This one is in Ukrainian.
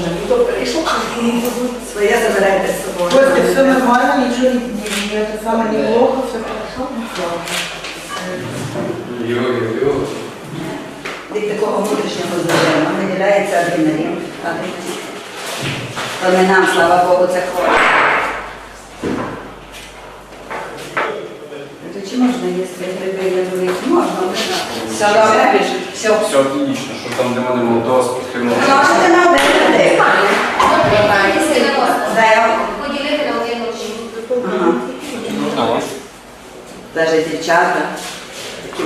на літо прийшло, своє забирайте з собою. Костя, все нормально, нічого не те не плохо, все хорошо. Ну, Йо-йо-йо. Від такого внутрішнього здоров'я виділяється адреналін. То не нам, слава Богу, це хворі. Ну, чи можна їсти гриби для? Можна, можна. Все добре? Все. Все отлично, що там нема немає досвід, Навіть дівчата. О,